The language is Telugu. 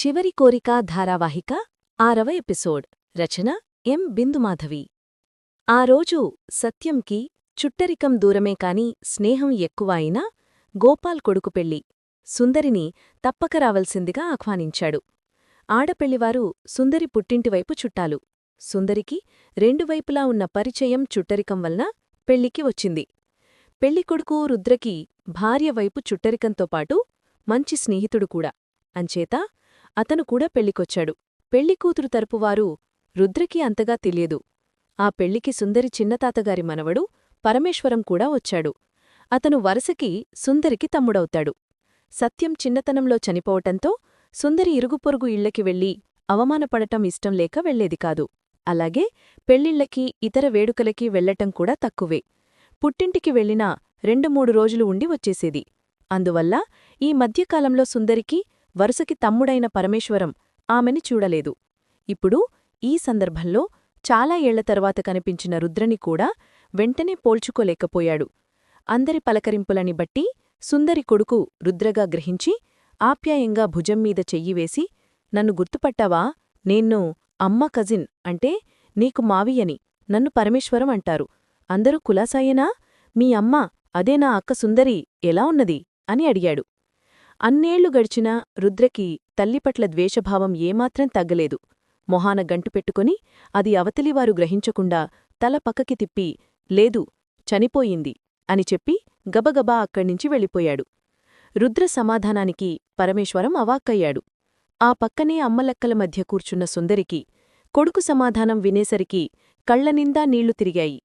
చివరి కోరిక ధారావాహిక ఆరవ ఎపిసోడ్. రచన ఎం. బిందుమాధవి. ఆ రోజు సత్యంకి చుట్టరికం దూరమే కాని స్నేహం ఎక్కువ అయినా గోపాల్ కొడుకు పెళ్ళి సుందరిని తప్పక రావలసిందిగా ఆహ్వానించాడు. ఆడపెళ్ళివారు సుందరి పుట్టింటివైపు చుట్టాలు. సుందరికి రెండువైపులా ఉన్న పరిచయం చుట్టరికం వలన పెళ్ళికి వచ్చింది. పెళ్ళికొడుకు రుద్రకి భార్యవైపు చుట్టరికంతో పాటు మంచి స్నేహితుడు కూడా. అంచేత అతను కూడా పెళ్ళికొచ్చాడు పెళ్ళికూతురు తరపువారు రుద్రకి అంతగా తెలియదు. ఆ పెళ్ళికి సుందరి చిన్నతాతగారి మనవడు పరమేశ్వరం కూడా వచ్చాడు. అతను వరసకి సుందరికి తమ్ముడవుతాడు. సత్యం చిన్నతనంలో చనిపోవటంతో సుందరి ఇరుగుపొరుగు ఇళ్ళకి వెళ్ళి అవమానపడటం ఇష్టం లేక వెళ్ళేది కాదు. అలాగే పెళ్ళిళ్ళకి ఇతర వేడుకలకి వెళ్ళటం కూడా తక్కువే. పుట్టింటికి వెళ్ళినా రెండు మూడు రోజులు ఉండి వచ్చేసేది. అందువల్ల ఈ మధ్యకాలంలో సుందరికి వరుసకి తమ్ముడైన పరమేశ్వరం ఆమెని చూడలేదు. ఇప్పుడు ఈ సందర్భంలో చాలా ఏళ్ళ తర్వాత కనిపించిన రుద్రని కూడా వెంటనే పోల్చుకోలేకపోయాడు. అందరి పలకరింపులని బట్టి సుందరి కొడుకు రుద్రగా గ్రహించి ఆప్యాయంగా భుజంమీద చెయ్యివేసి నన్ను గుర్తుపట్టావా? నేన్ను అమ్మ కజిన్ అంటే నీకు మావియని నన్ను పరమేశ్వరం అంటారు. అందరూ కులాసాయేనా? మీ అమ్మ అదే నా అక్క సుందరి? ఎలా ఉన్నది? అని అడిగాడు. అన్నేళ్ళు గడిచినా రుద్రకి తల్లిపట్ల ద్వేషభావం ఏమాత్రం తగ్గలేదు. మొహాన గంటు పెట్టుకుని అది అవతలివారు గ్రహించకుండా తల పక్కకి తిప్పి లేదు చనిపోయింది అని చెప్పి గబగబా అక్కడ్నించి వెళ్ళిపోయాడు. రుద్ర సమాధానానికి పరమేశ్వరం అవాక్కయ్యాడు. ఆ పక్కనే అమ్మలక్కల మధ్య కూర్చున్న సుందరికి కొడుకు సమాధానం వినేసరికి కళ్ళనిందా నీళ్ళు తిరిగాయి.